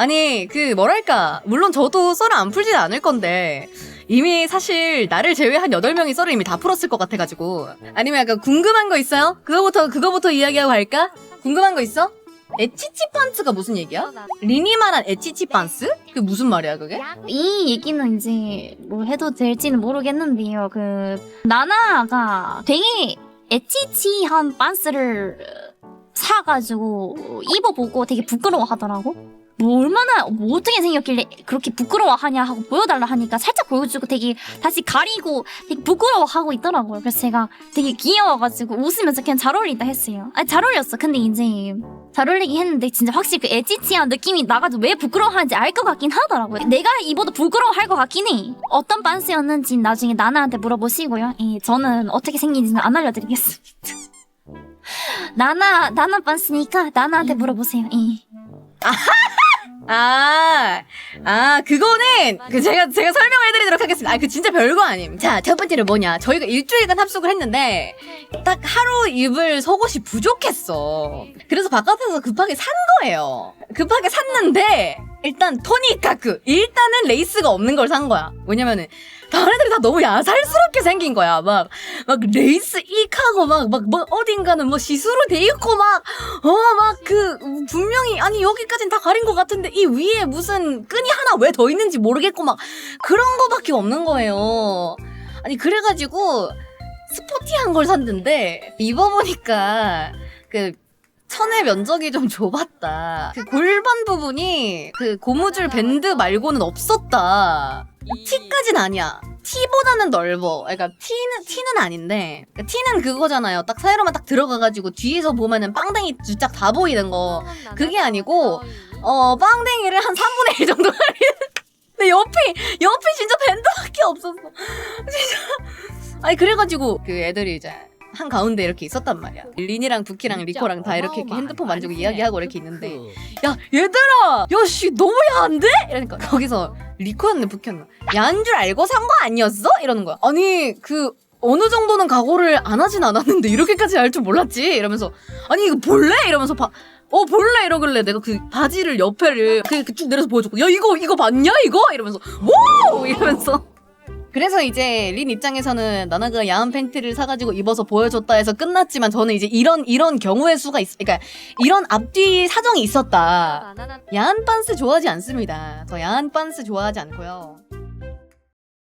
아니 그 뭐랄까 물론 저도 썰을 안 풀지는 않을 건데 이미 사실 나를 제외한 8명이 썰을 이미 다 풀었을 것 같아가지고 아니면 약간 궁금한 거 있어요? 그거부터 그거부터 이야기하고 갈까? 궁금한 거 있어? 에치치 판츠가 무슨 얘기야? 리니 말한 에치치 판츠? 그게 무슨 말이야 그게? 이 얘기는 이제 뭐 해도 될지는 모르겠는데요. 그 나나가 되게 에치치한 반스를 사가지고 입어보고 되게 부끄러워하더라고. 뭐 얼마나 뭐 어떻게 생겼길래 그렇게 부끄러워하냐 하고 보여달라 하니까 살짝 보여주고 되게 다시 가리고 되게 부끄러워하고 있더라고요. 그래서 제가 되게 귀여워가지고 웃으면서 그냥 잘 어울린다 했어요. 아니 잘 어울렸어. 근데 이제 잘 어울리긴 했는데 진짜 확실히 그 에치치한 느낌이 나가지고 왜 부끄러워하는지 알 것 같긴 하더라고요. 내가 입어도 부끄러워할 것 같긴 해. 어떤 반스였는지 나중에 나나한테 물어보시고요. 예, 저는 어떻게 생긴지는 안 알려드리겠습니다. 나나 나나 반스니까 나나한테 물어보세요. 예. 아, 아, 그거는, 그, 제가, 제가 설명을 해드리도록 하겠습니다. 아, 그 진짜 별거 아님. 자, 첫 번째로 뭐냐. 저희가 일주일간 합숙을 했는데, 딱 하루 입을 속옷이 부족했어. 그래서 바깥에서 급하게 산 거예요. 급하게 샀는데, 일단 토니카크. 일단은 레이스가 없는 걸 산 거야. 왜냐면은, 다른 애들이 다 너무 야살스럽게 생긴 거야. 막, 막 레이스 익하고 막, 막, 뭐 어딘가는 뭐 시스루 돼 있고 막, 어, 막 그, 분명히, 아니, 여기까진 다 가린 것 같은데, 이 위에 무슨 끈이 하나 왜 더 있는지 모르겠고 막, 그런 거밖에 없는 거예요. 아니, 그래가지고, 스포티한 걸 샀는데, 입어보니까, 그, 천의 면적이 좀 좁았다. 그 골반 부분이 그 고무줄 밴드 말고는 없었다. T까진 아니야. T보다는 넓어. 그러니까 T는 T는 아닌데 그러니까 T는 그거잖아요. 딱 사이로만 딱 들어가가지고 뒤에서 보면은 빵댕이 쫙다 보이는 거. 그게 아니고 어 빵댕이를 한 3분의 1 정도 가리는. 근데 옆이 옆이 진짜 밴드밖에 없었어. 진짜. 아니 그래가지고 그 애들이 이제 한 가운데 이렇게 있었단 말이야. 린이랑 부키랑 리코랑 다 이렇게, 이렇게 핸드폰 만지고 이야기하고 이렇게 있는데 야 얘들아! 야씨 너무 야한데? 이러니까 거기서 리코였네 부켰나 야한 줄 알고 산 거 아니었어? 이러는 거야. 아니 그 어느 정도는 각오를 안 하진 않았는데 이렇게까지 할 줄 몰랐지? 이러면서 아니 이거 볼래? 이러면서 봐. 어 볼래? 이러길래 내가 그 바지를 옆에를 그쭉 내려서 보여줬고 야 이거 이거 봤냐? 이거? 이러면서 오! 이러면서 그래서 이제 린 입장에서는 나나가 야한 팬티를 사가지고 입어서 보여줬다 해서 끝났지만 저는 이제 이런 이런 경우의 수가 있 그러니까 이런 앞뒤 사정이 있었다. 야한 빤스 좋아하지 않습니다. 저 야한 빤스 좋아하지 않고요